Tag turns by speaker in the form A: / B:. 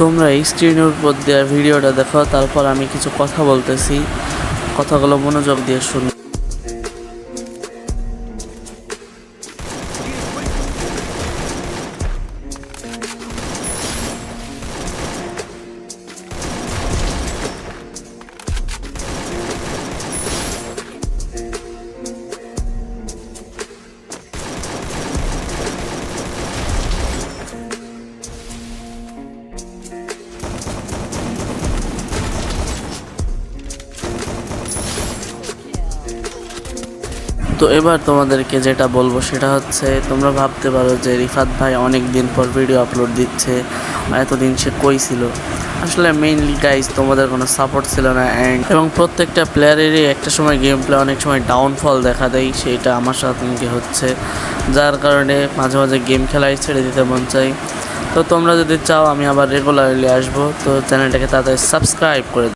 A: তোমরা এই স্ক্রিনের উপর দেওয়া ভিডিওটা দেখো, তারপর আমি কিছু কথা বলতেছি। কথাগুলো মনোযোগ দিয়ে শুনো। তো এবার তোমাদেরকে যেটা বলব সেটা হচ্ছে, তোমরা ভাবতে পারো যে রিফাত ভাই অনেক দিন পর ভিডিও আপলোড দিচ্ছে এতদিন সে কই ছিল? আসলে মেইনলি গাইজ তোমাদের কোনো সাপোর্ট ছিল না অ্যান্ড এবং প্রত্যেকটা প্লেয়ারেরই একটা সময় গেম প্লে অনেক সময় ডাউনফল দেখা দেয়, সেটা আমার সাথে হচ্ছে। যার কারণে মাঝে মাঝে গেম খেলাই ছেড়ে দিতে মন চাই। তো তোমরা যদি চাও, আমি আবার রেগুলারলি আসব, তো চ্যানেলটাকে তাড়াতাড়ি সাবস্ক্রাইব করে